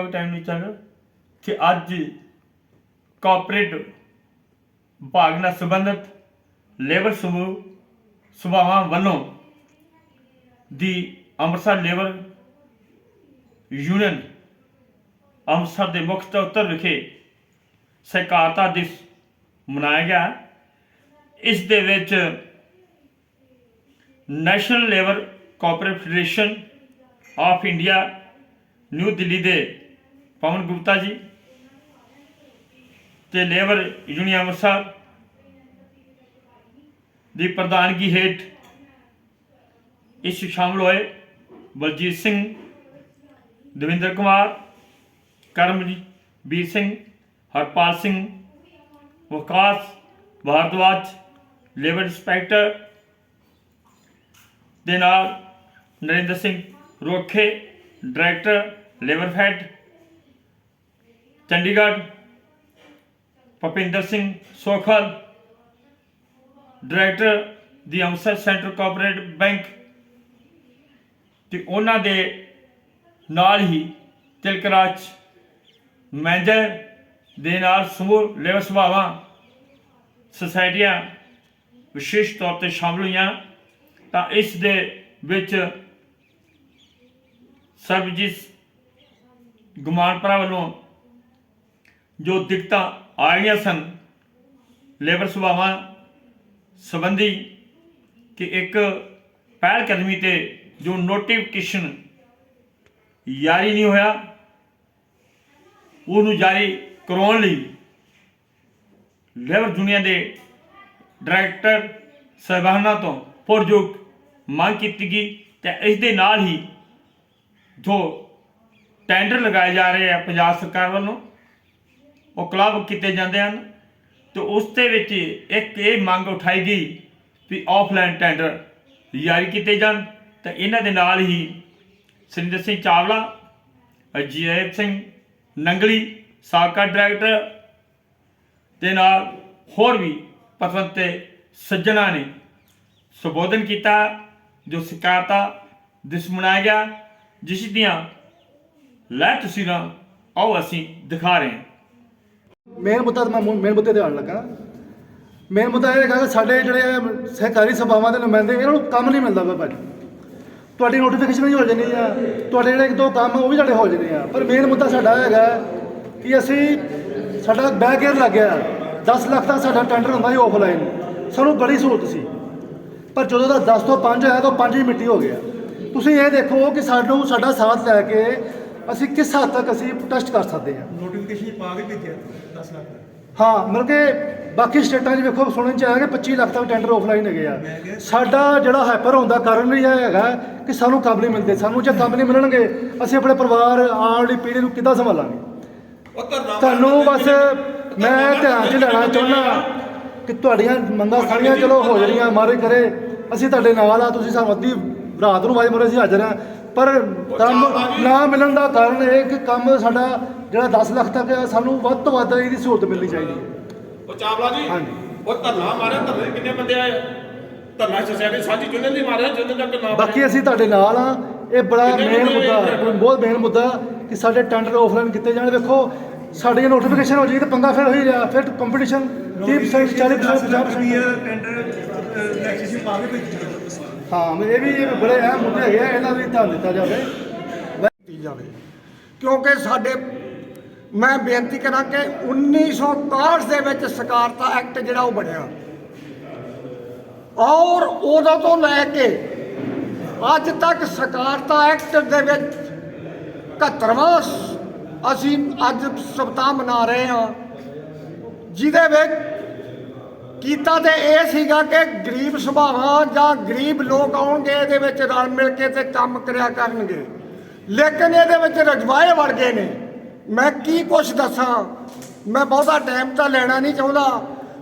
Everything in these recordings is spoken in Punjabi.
ਥੋੜਾ ਵੀ ਟਾਈਮ ਨਹੀਂ ਚੱਲ ਕਿ ਅੱਜ ਕਾਰਪੋਰੇਟ ਵਿਭਾਗ ਨਾਲ ਸੰਬੰਧਿਤ ਲੇਬਰ ਸਮੂਹ, ਸਭਾਵਾਂ ਵੱਲੋਂ the Amritsar labour union Amritsar ਦੇ ਮੁੱਖ ਦਫ਼ਤਰ ਵਿਖੇ ਸਹਿਕਾਰਤਾ ਦਿਵਸ ਮਨਾਇਆ ਗਿਆ। ਇਸ ਦੇ ਵਿੱਚ national labour cooperative federation of India new Delhi ਦੇ ਪਵਨ ਗੁਪਤਾ ਜੀ ਤੇ ਲੇਬਰ ਯੂਨੀਅਨ ਅੰਮ੍ਰਿਤਸਰ ਦੀ ਪ੍ਰਧਾਨਗੀ ਹੇਠ ਇਸ ਸ਼ਾਮਲ ਹੋਏ ਬਲਜੀਤ ਸਿੰਘ, ਦਵਿੰਦਰ ਕੁਮਾਰ, ਕਰਮਜੀਤ ਵੀਰ ਸਿੰਘ, ਹਰਪਾਲ ਸਿੰਘ ਵਿਕਾਸ ਭਾਰਦਵਾਜ, ਲੇਬਰ ਇੰਸਪੈਕਟਰ ਦੇ ਨਾਲ Narinder Singh Rokhe, director, labour fed Chandigarh, Bhupinder Singh Sokhal director the Amritsar central cooperative bank ਤੇ ਉਹਨਾਂ ਦੇ ਨਾਲ ਹੀ ਤਿਲਕਰਾਜ ਮੈਨੇਜਰ ਦੇ ਨਾਲ ਸਮੂਹ ਲੇਬਰ ਸਭਾਵਾਂ ਸੁਸਾਇਟੀਆਂ ਵਿਸ਼ੇਸ਼ ਤੌਰ ਤੇ ਸ਼ਾਮਲ ਹੋਈਆਂ। ਤਾਂ ਇਸ ਦੇ ਵਿੱਚ ਸਰਬਜੀਤ ਗੁਮਾਨਪੁਰਾ ਵੱਲੋਂ ਜੋ ਦਿੱਕਤਾਂ ਆ ਰਹੀਆਂ ਸਨ ਲੇਬਰ ਸਭਾਵਾਂ ਸੰਬੰਧੀ ਕਿ ਇੱਕ ਪਹਿਲ ਕਦਮੀ ਤੇ ਜੋ ਨੋਟੀਫਿਕੇਸ਼ਨ ਜਾਰੀ ਨਹੀਂ ਹੋਇਆ, ਉਹਨੂੰ ਜਾਰੀ ਕਰਵਾਉਣ ਲਈ ਲੇਬਰ ਯੂਨੀਅਨ ਦੇ ਡਾਇਰੈਕਟਰ ਸਾਹਿਬਾਨਾਂ ਤੋਂ ਪੁਰਜੋਗ ਮੰਗ ਕੀਤੀ ਗਈ ਤੇ ਇਸ ਦੇ ਨਾਲ ਹੀ ਜੋ ਟੈਂਡਰ ਲਗਾਏ ਜਾ ਰਹੇ ਆ ਪੰਜਾਬ ਸਰਕਾਰ ਵੱਲੋਂ ਉਹ ਕਲੱਬ ਕੀਤੇ ਜਾਂਦੇ ਹਨ ਤੇ ਉਸ ਦੇ ਵਿੱਚ ਇੱਕ ਇਹ ਮੰਗ ਉਠਾਈ ਗਈ ਵੀ ਆਫਲਾਈਨ ਟੈਂਡਰ ਜਾਰੀ ਕੀਤੇ ਜਾਣ। ਤਾਂ ਇਹਨਾਂ ਦੇ ਨਾਲ ਹੀ ਸੁਰਿੰਦਰ ਸਿੰਘ ਚਾਵਲਾ, ਅਜੀਤ ਸਿੰਘ ਨੰਗਲੀ, ਸਾਬਕਾ ਡਾਇਰੈਕਟਰ ਦੇ ਨਾਲ ਹੋਰ ਵੀ ਪਸੰਦ ਤੇ ਸੱਜਣਾ ਨੇ ਸੰਬੋਧਨ ਕੀਤਾ, ਜੋ ਸਿਕਾਰਤਾ ਦਿਸ ਮਨਾਇਆ ਗਿਆ, ਜਿਸ ਦੀਆਂ ਲੈ ਤਸਵੀਰਾਂ ਆਓ ਅਸੀਂ ਦਿਖਾ ਰਹੇ ਹਾਂ। ਮੇਨ ਮੁੱਦਾ ਤਾਂ ਮੈਂ ਮੇਨ ਮੁੱਦੇ ਤੇ ਆਉਣ ਲੱਗਾ। ਮੇਨ ਮੁੱਦਾ ਇਹ ਹੈਗਾ ਕਿ ਸਾਡੇ ਜਿਹੜੇ ਸਹਿਕਾਰੀ ਸਭਾਵਾਂ ਦੇ ਨੁਮਾਇੰਦੇ ਇਹਨਾਂ ਨੂੰ ਕੰਮ ਨਹੀਂ ਮਿਲਦਾ ਵਾ ਭਾਜੀ। ਤੁਹਾਡੀ ਨੋਟੀਫਿਕੇਸ਼ਨ ਵੀ ਹੋ ਜਾਣੀ ਆ। ਤੁਹਾਡੇ ਜਿਹੜੇ ਇੱਕ ਦੋ ਕੰਮ ਉਹ ਵੀ ਸਾਡੇ ਹੋ ਜਾਣੇ ਆ। ਪਰ ਮੇਨ ਮੁੱਦਾ ਸਾਡਾ ਹੈਗਾ ਕਿ ਅਸੀਂ ਸਾਡਾ ਬੈਕ ਏਅਰ ਲੱਗ ਗਿਆ। 10 ਲੱਖ ਦਾ ਸਾਡਾ ਟੈਂਡਰ ਹੁੰਦਾ ਸੀ ਆਫਲਾਈਨ ਸਾਨੂੰ ਬੜੀ ਸਹੂਲਤ ਸੀ। ਪਰ ਜਦੋਂ ਦਾ 10 ਤੋਂ 5 ਆਇਆ ਤਾਂ 5 ਹੀ ਮਿੱਟੀ ਹੋ ਗਿਆ। ਤੁਸੀਂ ਇਹ ਦੇਖੋ ਕਿ ਸਾਨੂੰ ਸਾਡਾ ਸਾਥ ਲੈ ਕੇ ਅਸੀਂ ਕਿਸ ਹੱਦ ਤੱਕ ਅਸੀਂ ਟੈਸਟ ਕਰ ਸਕਦੇ ਹਾਂ? ਨੋਟੀਫਿਕੇਸ਼ਨ ਪਾ ਕੇ ਭੇਜਿਆ 10 ਲੱਖ ਦਾ। ਹਾਂ ਮਤਲਬ ਕਿ ਬਾਕੀ ਸਟੇਟਾਂ 'ਚ ਵੇਖੋ ਸੁਣਨ 'ਚ ਆਇਆ ਕਿ 25 ਲੱਖ ਤੱਕ ਟੈਂਡਰ ਆਫਲਾਈਨ ਹੈਗੇ ਆ। ਸਾਡਾ ਜਿਹੜਾ ਹਾਈਪਰ ਹੁੰਦਾ ਕਾਰਨ ਵੀ ਇਹ ਹੈਗਾ ਕਿ ਸਾਨੂੰ ਕੰਮ ਨਹੀਂ ਮਿਲਦੇ। ਸਾਨੂੰ ਜੇ ਕੰਮ ਨਹੀਂ ਮਿਲਣਗੇ ਅਸੀਂ ਆਪਣੇ ਪਰਿਵਾਰ ਆਉਣ ਵਾਲੀ ਪੀੜ੍ਹੀ ਨੂੰ ਕਿੱਦਾਂ ਸੰਭਾਲਾਂਗੇ? ਤੁਹਾਨੂੰ ਬਸ ਮੈਂ ਧਿਆਨ 'ਚ ਲੈਣਾ ਚਾਹੁੰਦਾ ਕਿ ਤੁਹਾਡੀਆਂ ਮੰਗਾਂ ਸਾਰੀਆਂ ਚਲੋ ਹੋ ਜਾਣੀਆਂ ਮਾਰੇ ਕਰੇ। ਅਸੀਂ ਤੁਹਾਡੇ ਨਾਲ ਆ ਤੁਸੀਂ ਸਾਨੂੰ ਅੱਧੀ ਰਾਤ ਨੂੰ ਵਾਜ ਮਰੇ ਅਸੀਂ ਹਾਜ਼ਰ ਆ ਪਰ ਕੰਮ ਨਾ ਮਿਲਣ ਦਾ ਕਾਰਨ ਇਹ ਕਿ ਕੰਮ ਸਾਡਾ ਜਿਹੜਾ 10 ਲੱਖ ਤੱਕ ਸਾਨੂੰ ਵੱਧ ਤੋਂ ਵੱਧ ਇਹਦੀ ਸਹੂਲਤ ਮਿਲਣੀ ਚਾਹੀਦੀ ਹੈ। ਉਹ ਚਾਵਲਾ ਜੀ ਹਾਂਜੀ। ਉਹ ਧਰਨਾ ਮਾਰਿਆ ਧਰਨੇ ਕਿੰਨੇ ਬੰਦੇ ਆਏ? ਧਰਨਾ ਸੋਸਾਇਟੀ ਸਾਂਝੀ ਜੁਨੀਅਰ ਦੀ ਮਾਰਿਆ ਜੁਨੀਅਰ ਦਾ ਨਾਮ ਬਾਕੀ ਅਸੀਂ ਤੁਹਾਡੇ ਨਾਲ ਆ ਇਹ ਬੜਾ ਕਿੰਨੇ ਮੇਨ ਮੁੱਦੇ? ਬਹੁਤ ਮੇਨ ਮੁੱਦਾ ਕਿ ਸਾਡੇ ਟੈਂਡਰ ਆਫਲਾਈਨ ਕੀਤੇ ਜਾਣ। ਵੇਖੋ ਸਾਡੀ ਨੋਟੀਫਿਕੇਸ਼ਨ ਹੋ ਜਾਏਗੀ ਤਾਂ ਪੰਗਾ ਫਿਰ ਹੋਈ ਰਿਹਾ। ਫਿਰ ਕੰਪੀਟੀਸ਼ਨ 30% 40% 50% ਟੈਂਡਰ ਨੈਕਸਟ ਪਾ ਕੇ ਭੇਜਿਆ ਹਾਂ, ਮੈਂ ਇਹ ਵੀ ਇਹ ਬੜੇ ਅਹਿਮ ਮੁੱਦੇ ਹੈਗੇ ਆ, ਇਹਨਾਂ ਦਾ ਧਿਆਨ ਦਿੱਤਾ ਜਾਵੇ। ਕੀਤੀ ਜਾਵੇ? ਕਿਉਂਕਿ ਸਾਡੇ ਮੈਂ ਬੇਨਤੀ ਕਰਾਂ ਕਿ 1961 ਦੇ ਵਿੱਚ ਸਕਾਰਤਾ ਐਕਟ ਜਿਹੜਾ ਉਹ ਬਣਿਆ। ਔਰ ਉਦੋਂ ਤੋਂ ਲੈ ਕੇ ਅੱਜ ਤੱਕ ਸਕਾਰਤਾ ਐਕਟ ਦੇ ਵਿੱਚ 71ਵਾਂ ਸ- ਅਸੀਂ ਅੱਜ ਸਪਤਾਹ ਮਨਾ ਰਹੇ ਹਾਂ, ਜਿਹਦੇ ਵਿੱਚ ਕੀਤਾ ਤੇ ਇਹ ਸੀਗਾ ਕਿ ਗਰੀਬ ਸੁਭਾਵਾਂ ਜਾਂ ਗਰੀਬ ਲੋਕ ਆਉਣਗੇ, ਇਹਦੇ ਵਿੱਚ ਰਲ ਮਿਲ ਕੇ ਤੇ ਕੰਮ ਕਰਿਆ ਕਰਨਗੇ। ਲੇਕਿਨ ਇਹਦੇ ਵਿੱਚ ਰਜਵਾਏ ਵੜ ਗਏ ਨੇ। ਮੈਂ ਕੀ ਕੁਛ ਦੱਸਾਂ? ਮੈਂ ਬਹੁਤਾ ਟਾਈਮ ਤਾਂ ਲੈਣਾ ਨਹੀਂ ਚਾਹੁੰਦਾ,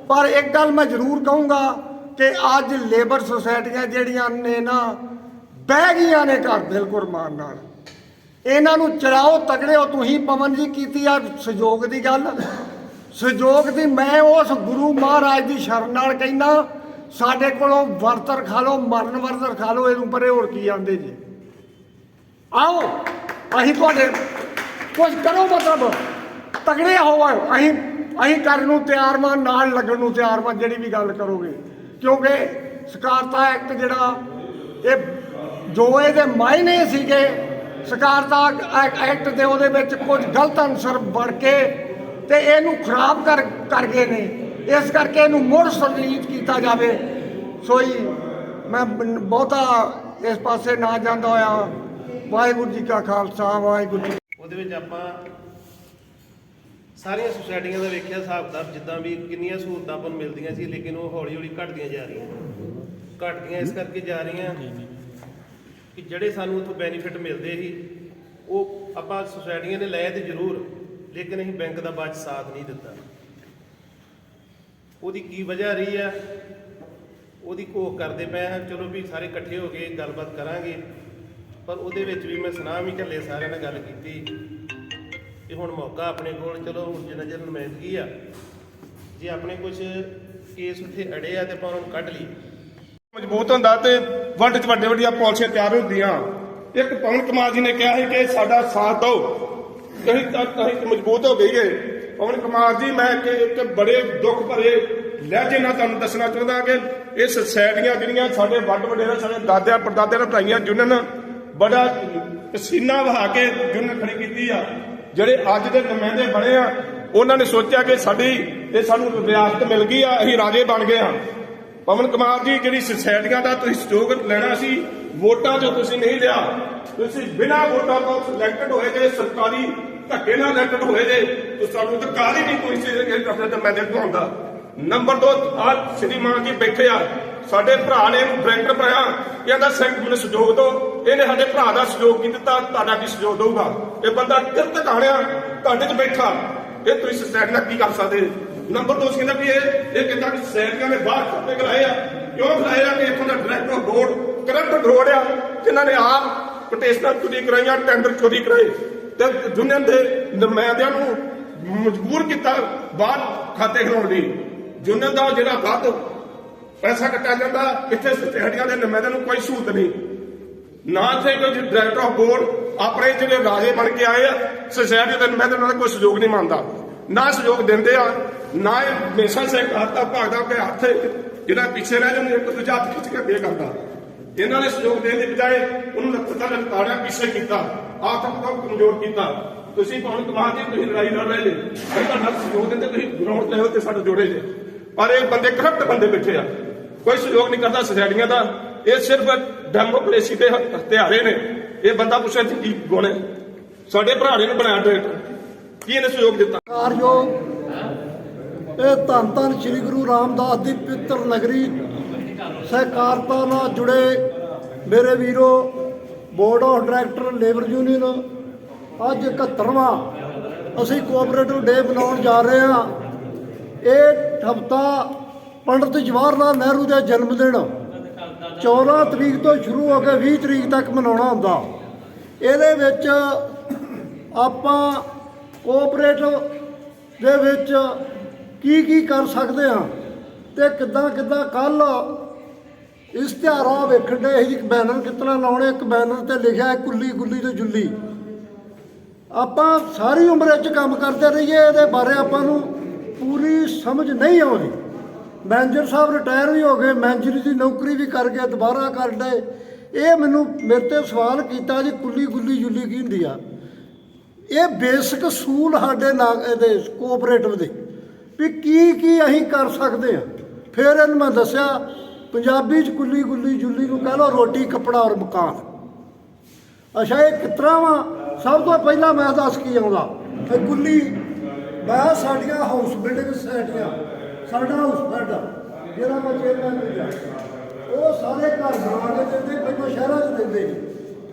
ਪਰ ਇੱਕ ਗੱਲ ਮੈਂ ਜ਼ਰੂਰ ਕਹੂੰਗਾ ਕਿ ਅੱਜ ਲੇਬਰ ਸੁਸਾਇਟੀਆਂ ਜਿਹੜੀਆਂ ਨੇ ਨਾ, ਬਹਿ ਗਈਆਂ ਨੇ ਘਰ ਬਿਲਕੁਲ ਮਾਨ ਨਾਲ। ਇਹਨਾਂ ਨੂੰ ਚਲਾਓ ਤਗੜੇ ਤੁਸੀਂ ਪਵਨ ਜੀ ਕੀਤੀ ਆ ਸਹਿਯੋਗ ਦੀ ਗੱਲ। ਸਹਿਯੋਗ ਦੀ ਮੈਂ ਉਸ ਗੁਰੂ ਮਹਾਰਾਜ ਦੀ ਸ਼ਰਨ ਨਾਲ ਕਹਿੰਦਾ, ਸਾਡੇ ਕੋਲੋਂ ਵਰਤਰ ਖਾ ਲਓ, ਮਰਨ ਵਰਤਰ ਖਾ ਲਓ ਇਹਨੂੰ ਪਰੇ ਹੋਰ ਕੀ ਆਂਦੇ ਜੀ? ਆਓ, ਅਸੀਂ ਤੁਹਾਡੇ ਕੁਝ ਕਰੋ ਮਤਲਬ ਤਗੜੇ ਹੋਵੋ ਅਸੀਂ ਅਸੀਂ ਕਰਨ ਨੂੰ ਤਿਆਰ ਵਾਂ, ਨਾਲ ਲੱਗਣ ਨੂੰ ਤਿਆਰ ਵਾਂ, ਜਿਹੜੀ ਵੀ ਗੱਲ ਕਰੋਗੇ। ਕਿਉਂਕਿ ਸਕਾਰਤਾ ਐਕਟ ਜਿਹੜਾ, ਇਹ ਜੋ ਇਹਦੇ ਮਾਇਨੇ ਸੀਗੇ, ਸਕਾਰਤਾ ਐਕਟ ਦੇ ਉਹਦੇ ਵਿੱਚ ਕੁਝ ਗਲਤ ਅਨਸਰ ਬਣ ਕੇ ਤੇ ਇਹਨੂੰ ਖਰਾਬ ਕਰ ਕਰ ਗਏ ਨੇ। ਇਸ ਕਰਕੇ ਇਹਨੂੰ ਮੁੜ ਸਰਲੀਤ ਕੀਤਾ ਜਾਵੇ। ਸੋਈ, ਮੈਂ ਬਹੁਤਾ ਇਸ ਪਾਸੇ ਨਾ ਜਾਂਦਾ ਹੋਇਆ। ਵਾਹਿਗੁਰੂ ਜੀ ਕਾ ਖਾਲਸਾ, ਵਾਹਿਗੁਰੂ ਜੀ ਉਹਦੇ ਵਿੱਚ ਆਪਾਂ ਸਾਰੀਆਂ ਸੁਸਾਇਟੀਆਂ ਦਾ ਵੇਖਿਆ ਹਿਸਾਬ ਕਿਤਾਬ, ਜਿੱਦਾਂ ਵੀ ਕਿੰਨੀਆਂ ਸਹੂਲਤਾਂ ਆਪਾਂ ਨੂੰ ਮਿਲਦੀਆਂ ਸੀ, ਲੇਕਿਨ ਉਹ ਹੌਲੀ ਹੌਲੀ ਘਟਦੀਆਂ ਜਾ ਰਹੀਆਂ ਘਟਦੀਆਂ ਇਸ ਕਰਕੇ ਜਾ ਰਹੀਆਂ ਕਿ ਜਿਹੜੇ ਸਾਨੂੰ ਉੱਥੋਂ ਬੈਨੀਫਿਟ ਮਿਲਦੇ ਸੀ, ਉਹ ਆਪਾਂ ਸੁਸਾਇਟੀਆਂ ਨੇ ਲਏ ਤੇ ਜ਼ਰੂਰ ਲੇਕਿਨ ਅਸੀਂ ਬੈਂਕ ਦਾ ਬਾਅਦ ਸਾਥ ਨਹੀਂ ਦਿੱਤਾ। ਉਹਦੀ ਕੀ ਵਜ੍ਹਾ ਰਹੀ ਆ? ਉਹਦੀ ਘੋਖ ਕਰਦੇ ਪਏ ਹਾਂ ਚਲੋ ਵੀ ਸਾਰੇ ਇਕੱਠੇ ਹੋ ਕੇ ਗੱਲਬਾਤ ਕਰਾਂਗੇ। ਪਰ ਉਹਦੇ ਵਿੱਚ ਵੀ ਮੈਂ ਸੁਣਾ ਵੀ ਝੱਲੇ ਸਾਰਿਆਂ ਨਾਲ ਗੱਲ ਕੀਤੀ ਕਿ ਹੁਣ ਮੌਕਾ ਆਪਣੇ ਕੋਲ, ਚਲੋ ਹੁਣ ਜਿੰਨਾ ਚਿਰ ਨੁਮਾਇੰਦਗੀ ਆ, ਜੇ ਆਪਣੇ ਕੁਝ ਕੇਸ ਉੱਥੇ ਅੜੇ ਆ ਤੇ ਆਪਾਂ ਉਹਨਾਂ ਨੂੰ ਕੱਢ ਲਈ ਮਜ਼ਬੂਤ ਹੁੰਦਾ ਤੇ ਵੱਡ ਚ ਵੱਡੇ ਵੱਡੀਆਂ ਪਾਲਿਸੀਆਂ ਤਿਆਰ ਹੁੰਦੀਆਂ। ਇੱਕ ਪਵਨ ਕੁਮਾਰ ਜੀ ਨੇ ਕਿਹਾ ਸੀ ਕਿ ਸਾਡਾ ਸਾਥ ਦਿਓ। ਕਹੀਂ ਤੱਕ ਅਸੀਂ ਮਜ਼ਬੂਤ ਹੋ ਗਈ ਹੈ। ਪਵਨ ਕੁਮਾਰ ਜੀ, ਮੈਂ ਕਿ ਇੱਕ ਬੜੇ ਦੁੱਖ ਭਰੇ ਲਹਿਜੇ ਨਾਲ ਤੁਹਾਨੂੰ ਦੱਸਣਾ ਚਾਹੁੰਦਾ ਕਿ ਇਹ ਸੁਸਾਇਟੀਆਂ ਜਿਹੜੀਆਂ ਸਾਡੇ ਵੱਡ ਵਡੇਰੇ, ਸਾਡੇ ਦਾਦਿਆਂ, ਪੜਦਾਦਿਆਂ ਨੇ ਬਣਾਈਆਂ ਯੂਨੀਅਨ ਬੜਾ ਪਸੀਨਾ ਵਹਾ ਕੇ ਯੂਨੀਅਨ ਖੜੀ ਕੀਤੀ ਆ। ਜਿਹੜੇ ਅੱਜ ਦੇ ਨੁਮਾਇੰਦੇ ਬਣੇ ਆ, ਉਹਨਾਂ ਨੇ ਸੋਚਿਆ ਕਿ ਸਾਡੀ ਇਹ ਸਾਨੂੰ ਰਿਆਸਤ ਮਿਲ ਗਈ ਆ, ਅਸੀਂ ਰਾਜੇ ਬਣ ਗਏ ਆ। ਪਵਨ ਕੁਮਾਰ ਜੀ, ਜਿਹੜੀ ਸੁਸਾਇਟੀਆਂ ਦਾ ਤੁਸੀਂ ਸਹਿਯੋਗ ਲੈਣਾ ਸੀ, ਵੋਟਾਂ 'ਚੋਂ ਤੁਸੀਂ ਨਹੀਂ ਲਿਆ। ਤੁਸੀਂ ਬਿਨਾਂ ਵੋਟਾਂ ਤੋਂ ਸਿਲੈਕਟਡ ਹੋਏ ਜੇ ਸਰਕਾਰੀ ਧੱਕੇ ਨਾਲ ਇਲੈਕਟਡ ਹੋਏ ਜੇ ਤੁਸੀਂ ਸਾਨੂੰ ਤਾਂ ਕਾਲ ਨਹੀਂ ਕੋਈ ਸੀ ਕਿ ਡਾਕਟਰ ਦਾ ਮੈਂਡੇਟ ਹੁੰਦਾ ਨੰਬਰ 2 ਆ ਸ਼੍ਰੀਮਾਨ ਜੀ ਬੈਠੇ ਆ। ਸਾਡੇ ਭਰਾ ਨੇ ਡਾਇਰੈਕਟਰ ਬਣਾਇਆ। ਕਹਿੰਦਾ, ਸੈਂਕ, ਮੈਨੂੰ ਸਹਿਯੋਗ ਦਿਓ। ਇਹਨੇ ਸਾਡੇ ਭਰਾ ਦਾ ਸਹਿਯੋਗ ਕੀ ਦਿੱਤਾ? ਤੁਹਾਡਾ ਕੀ ਸਹਿਯੋਗ ਦਊਗਾ? ਇਹ ਬੰਦਾ ਕਿਰਤ ਕਾਣਿਆ ਤੁਹਾਡੇ 'ਚ ਬੈਠਾ। ਇਹ ਤੁਸੀਂ ਸੁਸਾਇਟੀ ਨਾਲ ਕੀ ਕਰ ਸਕਦੇ? ਨੰਬਰ 2 ਕਹਿੰਦਾ ਵੀ ਇਹ ਇਹ ਕਹਿੰਦਾ ਕਿ ਸੈਨਿਕਾਂ ਨੇ ਬਾਹਰ ਖੱਤੇ ਕਰਾਏ ਆ। ਕਿਉਂ ਕਰਾਏ ਆ? ਕਿ ਇੱਥੋਂ ਦਾ ਡਾਇਰੈਕਟਰ ਬੋਰਡ ਕਰੰਟ ਰੋਡ ਆ, ਜਿਨ੍ਹਾਂ ਨੇ ਆਪ ਪਟੇਸ਼ਨਾਂ ਚੋਰੀ ਕਰਾਈਆਂ ਟੈਂਡਰ ਚੋਰੀ ਕਰਾਏ। ਤੇ ਦੁਨੀਆ ਦੇ ਨੁਮਾਇੰਦਿਆਂ ਨੂੰ ਮਜਬੂਰ ਕੀਤਾ, ਬਾਹਰ ਖਾਤੇ ਖਲਾਉਣ ਲਈ। ਜੁਨੀਅਰ ਦਾ ਜਿਹੜਾ ਵੱਧ ਪੈਸਾ ਕੱਟਿਆ ਜਾਂਦਾ, ਇੱਥੇ ਸਟੇਡੀਆਂ ਦੇ ਨੁਮਾਇੰਦਿਆਂ ਨੂੰ ਕੋਈ ਸਹੂਲਤ ਨਹੀਂ। ਨਾ ਇੱਥੇ ਕੋਈ ਡਾਇਰੈਕਟਰ ਆਫ ਬੋਰਡ ਆਪਣੇ ਜਿਹੜੇ ਰਾਜੇ ਬਣ ਕੇ ਆਏ ਆ ਸੁਸਾਇਟੀ ਦੇ ਨੁਮਾਇੰਦੇ ਨਾਲ ਕੋਈ ਸਹਿਯੋਗ ਨਹੀਂ ਮੰਨਦਾ। ਨਾ ਸਹਿਯੋਗ ਦਿੰਦੇ ਆ, ਨਾ ਇਹ ਹਮੇਸ਼ਾ ਸਹਿਕਾਰਤਾ ਭਾਗ ਦਾ ਕੋਈ ਹੱਥ ਜਿਹੜਾ ਪਿੱਛੇ ਰਹਿ ਜਾਂਦੇ ਇੱਕ ਦੂਜਾ ਹੱਥ ਖਿੱਚ ਕੇ ਦੇ ਕਰਦਾ। ਇਹਨਾਂ ਨੇ ਸਹਿਯੋਗ ਦੇਣ ਦੀ ਬਜਾਏ ਉਹਨੂੰ ਲੱਤਾਂ ਨਾਲ ਪਿੱਛੇ ਕੀਤਾ। ਆਤਮ ਤੋਂ ਕਮਜ਼ੋਰ ਕੀਤਾ। ਤੁਸੀਂ ਪਵਨ ਕੁਮਾਰ ਜੀ, ਤੁਸੀਂ ਲੜਾਈ ਲੜ ਰਹੇ ਜੇ। ਅਸੀਂ ਤੁਹਾਡਾ ਸਹਿਯੋਗ ਦਿੰਦੇ, ਤੁਸੀਂ ਗਰਾਊਂਡ ਤੇ ਤੇ ਸਾਡੇ ਜੋੜੇ ਜੇ। ਪਰ ਇਹ ਬੰਦੇ ਕਰਪਟ ਬੰਦੇ ਬੈਠੇ ਆ। ਕੋਈ ਸਹਿਯੋਗ ਨਹੀਂ ਕਰਦਾ ਸੁਸਾਇਟੀਆਂ ਦਾ। ਇਹ ਸਿਰਫ ਡੈਮੋਕ੍ਰੇਸੀ ਦੇ ਹਥਿਆਰੇ ਨੇ। ਇਹ ਬੰਦਾ ਪੁੱਛੇ ਸੀ ਕੀ ਗੁਣ ਹੈ। ਸਾਡੇ ਭਰਾ ਨੇ ਬਣਾਇਆ ਡਾਇਰੈਕਟਰ ਕੀ ਇਹਨੇ ਸਹਿਯੋਗ ਦਿੱਤਾ? ਕਾਰਯੋਗ ਇਹ ਧੰਨ ਧੰਨ ਸ੍ਰੀ ਗੁਰੂ ਰਾਮਦਾਸ ਦੀ ਪਵਿੱਤਰ ਨਗਰੀ, ਸਹਿਕਾਰਤਾ ਨਾਲ ਜੁੜੇ ਮੇਰੇ ਵੀਰੋ board of director labour union, ਅੱਜ 71ਵਾਂ ਅਸੀਂ ਕੋਆਪਰੇਟਿਵ ਡੇ ਮਨਾਉਣ ਜਾ ਰਹੇ ਹਾਂ। ਇਹ ਹਫਤਾ ਪੰਡਤ ਜਵਾਹਰ ਲਾਲ ਨਹਿਰੂ ਦੇ ਜਨਮ ਦਿਨ 14 ਤਰੀਕ ਤੋਂ ਸ਼ੁਰੂ ਹੋ ਕੇ 20 ਤਰੀਕ ਤੱਕ ਮਨਾਉਣਾ ਹੁੰਦਾ। ਇਹਦੇ ਵਿੱਚ ਆਪਾਂ ਕੋਆਪਰੇਟਿਵ ਦੇ ਵਿੱਚ ਕੀ ਕੀ ਕਰ ਸਕਦੇ ਹਾਂ ਤੇ ਕਿੱਦਾਂ ਕਿੱਦਾਂ ਕੱਲ ਇਸ਼ਤਿਹਾਰਾਂ ਵੇਖਣ ਦੇ ਇੱਕ ਬੈਨਰ ਕਿਤਨਾ ਲਾਉਣੇ, ਇੱਕ ਬੈਨਰ ਤੇ ਲਿਖਿਆ ਹੈ ਕੁੱਲੀ ਗੁੱਲੀ ਤੇ ਜੁੱਲੀ। ਆਪਾਂ ਸਾਰੀ ਉਮਰ ਇਹ 'ਚ ਕੰਮ ਕਰਦੇ ਰਹੀਏ, ਇਹਦੇ ਬਾਰੇ ਆਪਾਂ ਨੂੰ ਪੂਰੀ ਸਮਝ ਨਹੀਂ ਆਉਂਦੀ। ਮੈਨੇਜਰ ਸਾਹਿਬ ਰਿਟਾਇਰ ਵੀ ਹੋ ਗਏ, ਮੈਨੇਜਰ ਦੀ ਨੌਕਰੀ ਵੀ ਕਰ ਗਏ, ਦੁਬਾਰਾ ਕਰ ਲਏ। ਇਹ ਮੈਨੂੰ, ਮੇਰੇ ਤੇ ਸਵਾਲ ਕੀਤਾ ਜੀ, ਕੁੱਲੀ ਗੁੱਲੀ ਜੁੱਲੀ ਕੀ ਹੁੰਦੀ ਆ? ਇਹ ਬੇਸਿਕ ਸੂਲ ਸਾਡੇ ਨਾਲ ਇਹਦੇ ਕੋਆਪਰੇਟਿਵ ਦੇ। ਵੀ ਕੀ ਕੀ ਅਸੀਂ ਕਰ ਸਕਦੇ ਆ? ਫਿਰ ਇਹਨੂੰ ਮੈਂ ਦੱਸਿਆ ਪੰਜਾਬੀ ਚ ਕੁੱਲੀ ਗੁੱਲੀ ਜੁੱਲੀ ਨੂੰ ਕਹ ਲਓ ਰੋਟੀ, ਕੱਪੜਾ ਔਰ ਮਕਾਨ। ਅੱਛਾ, ਇਹ ਕਿਤਰਾ ਵਾ? ਸਭ ਤੋਂ ਪਹਿਲਾਂ ਮੈਂ ਦੱਸ ਕੀ ਆਉਂਦਾ? ਇਹ ਗੁੱਲੀ, ਮੈਂ ਸਾਡੀਆਂ ਹਾਊਸ ਬਿਲਡਿੰਗ ਸੋਸਾਇਟੀਆਂ ਸਾਡਾ ਹਾਊਸ ਬੈਡ ਜਿਹੜਾ ਮੈਂ ਚੇਅਰਮੈਨ ਵੀ ਜਾ ਉਹ ਸਾਰੇ ਘਰ ਬਣਾ ਕੇ ਦਿੰਦੇ, ਪਹਿਲਾਂ ਸ਼ਹਿਰਾਂ 'ਚ ਦਿੰਦੇ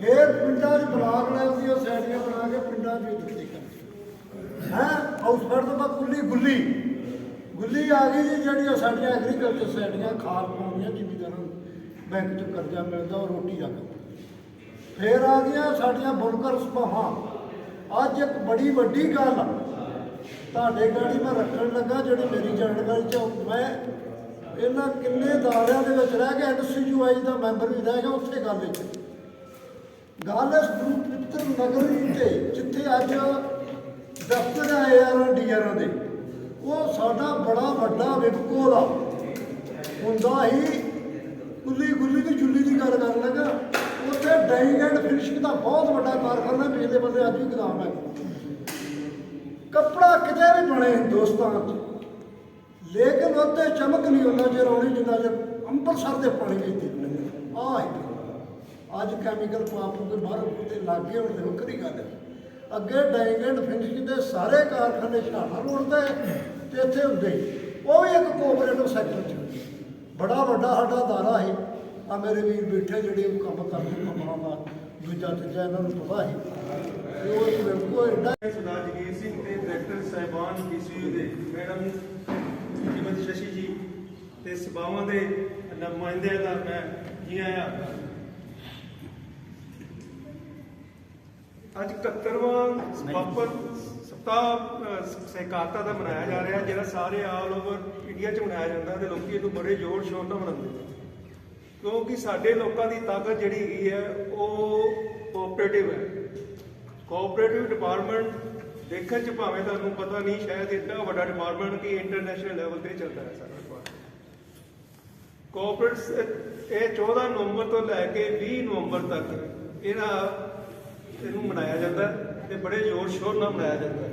ਫਿਰ ਪਿੰਡਾਂ 'ਚ ਬਲਾਕ ਲੈਵਲ ਦੀਆਂ ਸੋਸਾਇਟੀਆਂ ਬਣਾ ਕੇ ਪਿੰਡਾਂ 'ਚ ਵੀ ਦਿੰਦੇ ਹੈ? ਹਾਊਸ ਬੈਡ ਤੋਂ ਬਾਅਦ ਗੁੱਲੀ ਗੁੱਲੀ। ਗੁੱਲੀ ਆ ਗਈ ਜੀ, ਜਿਹੜੀਆਂ ਸਾਡੀਆਂ ਐਗਰੀਕਲਚਰ ਸੋਸਾਇਟੀਆਂ ਖਾਦ ਪਾਉਂਦੀਆਂ ਜ਼ਿਮੀਦਾਰਾਂ ਨੂੰ ਬੈਂਕ 'ਚ ਕਰਜ਼ਾ ਮਿਲਦਾ, ਉਹ ਰੋਟੀ ਦਾ ਕੰਮ ਫੇਰ ਆ ਗਈਆਂ ਸਾਡੀਆਂ ਬੁਣਕਰ ਸਭਾਵਾਂ। ਅੱਜ ਇੱਕ ਬੜੀ ਵੱਡੀ ਗੱਲ ਆ। ਤੁਹਾਡੇ ਗਾੜੀ ਮੈਂ ਰੱਖਣ ਲੱਗਾ ਜਿਹੜੀ ਮੇਰੀ ਜਾਣਕਾਰੀ ਚ, ਮੈਂ ਇਹਨਾਂ ਕਿੰਨੇ ਦਾਰਿਆਂ ਦੇ ਵਿੱਚ ਰਹਿ ਕੇ ਐਨਸੀਯੂਆਈ ਦਾ ਮੈਂਬਰ ਵੀ ਰਹਿ ਗਿਆ ਉੱਥੇ ਗੱਲ ਵਿੱਚ। ਗੱਲ ਇਸ ਗੁਰੂ ਪਵਿੱਤਰ ਨਗਰੀ ਤੇ, ਜਿੱਥੇ ਅੱਜ ਦਫ਼ਤਰ ਆਏ ਆਰ ਡੀਆਰਾਂ ਦੇ। ਉਹ ਸਾਡਾ ਬੜਾ ਵੱਡਾ ਵਿਪਕੋ ਆ। ਹੁੰਦਾ ਹੀ ਗੁੱਲੀ ਗੁੱਲੀ ਦੀ ਜੁੱਲੀ ਦੀ ਗੱਲ ਕਰਨ ਲੱਗਾ। ਉੱਥੇ ਡਾਈਂਗ ਐਂਡ ਫਿਨਿਸ਼ਿੰਗ ਦਾ ਬਹੁਤ ਵੱਡਾ ਕਾਰਖਾਨਾ ਪਿਛਲੇ ਬੰਦੇ ਅੱਜ ਵੀ ਗਦਾਮ ਹੈ। ਕੱਪੜਾ ਕਿਤੇ ਵੀ ਬਣੇ ਹਿੰਦੁਸਤਾਨ 'ਚ, ਲੇਕਿਨ ਉੱਤੇ ਚਮਕ ਨਹੀਂ ਉਹਨਾਂ ਚਿਰ ਆਉਣੀ ਜਿੰਨਾ ਚਿਰ ਅੰਮ੍ਰਿਤਸਰ ਦੇ ਪਾਣੀ ਵਿੱਚ ਦਿੱਤੇ ਆਹ ਅੱਜ ਕੈਮੀਕਲ ਪਾ ਪੂ ਕੇ ਬਾਹਰ ਉੱਤੇ ਲੱਗ ਹੁਣ ਵੱਖਰੀ ਗੱਲ ਹੈ। ਅੱਗੇ ਡਾਈਂਗ ਐਂਡ ਫਿਨਿਸ਼ਿੰਗ ਦੇ ਸਾਰੇ ਕਾਰਖਾਨੇ ਸ਼ਾਨਾ ਰੋਡ ਤੇ ਤੇ ਇੱਥੇ ਹੁੰਦੇ ਉਹ ਵੀ ਇੱਕ ਕੋਆਪਰੇਟਿਵ ਸੈਕਟਰ ਚ ਬੜਾ ਵੱਡਾ ਸਾਡਾ ਦਾਰਾ ਹੈ ਆ ਮੇਰੇ ਵੀਰ ਬੈਠੇ ਜਿਹੜੇ ਉਹ ਕੰਮ ਕਰਦੇ ਕੰਮਾਂ ਦਾ। ਦੂਜਾ ਤੀਜਾ ਇਹਨਾਂ ਨੂੰ ਪਤਾ ਹੈ ਤੇ ਉਹ ਬਿਲਕੁਲ ਐਡਾ ਸਰਦਾਰ ਜਗੀਰ ਸਿੰਘ ਤੇ ਡਾਇਰੈਕਟਰ ਸਾਹਿਬਾਨ ਪੀਸੀਯੂ ਦੇ। ਮੈਡਮ ਜੀਵਨ ਸ਼ਸ਼ੀ ਜੀ, ਤੇ ਸਭਾਵਾਂ ਦੇ ਨੁਮਾਇੰਦਿਆਂ ਦਾ ਮੈਂ ਜੀ ਆਇਆਂ। ਅੱਜ 71ਵਾਂ ਸਮਾਪਨ ਸਪਤਾਹ ਸਹਿਕਾਰਤਾ ਦਾ ਮਨਾਇਆ ਜਾ ਰਿਹਾ ਜਿਹੜਾ ਸਾਰੇ ਆਲ ਓਵਰ ਇੰਡੀਆ 'ਚ ਮਨਾਇਆ ਜਾਂਦਾ ਤੇ ਲੋਕੀ ਇਹਨੂੰ ਬੜੇ ਜ਼ੋਰ ਸ਼ੋਰ ਨਾਲ ਮਨਾਉਂਦੇ ਨੇ। ਕਿਉਂਕਿ ਸਾਡੇ ਲੋਕਾਂ ਦੀ ਤਾਕਤ ਜਿਹੜੀ ਹੈਗੀ ਹੈ ਉਹ ਕੋਆਪਰੇਟਿਵ ਹੈ। ਕੋਆਪਰੇਟਿਵ ਡਿਪਾਰਟਮੈਂਟ ਦੇਖਣ ਚ ਭਾਵੇਂ ਤੁਹਾਨੂੰ ਪਤਾ ਨਹੀਂ ਸ਼ਾਇਦ ਇੰਨਾ ਵੱਡਾ ਡਿਪਾਰਟਮੈਂਟ ਕਿ ਇੰਟਰਨੈਸ਼ਨਲ ਲੈਵਲ ਤੇ ਚੱਲਦਾ ਹੈ ਸਾਡਾ ਡਿਪਾਰਟਮੈਂਟ ਕੋਆਪਰੇਟਸ ਇਹ 14 ਨਵੰਬਰ ਤੋਂ ਲੈ ਕੇ 20 ਨਵੰਬਰ ਤੱਕ ਇਹਦਾ ਇਹਨੂੰ ਮਨਾਇਆ ਜਾਂਦਾ ਹੈ ਤੇ ਬੜੇ ਜ਼ੋਰ ਸ਼ੋਰ ਨਾਲ ਮਨਾਇਆ ਜਾਂਦਾ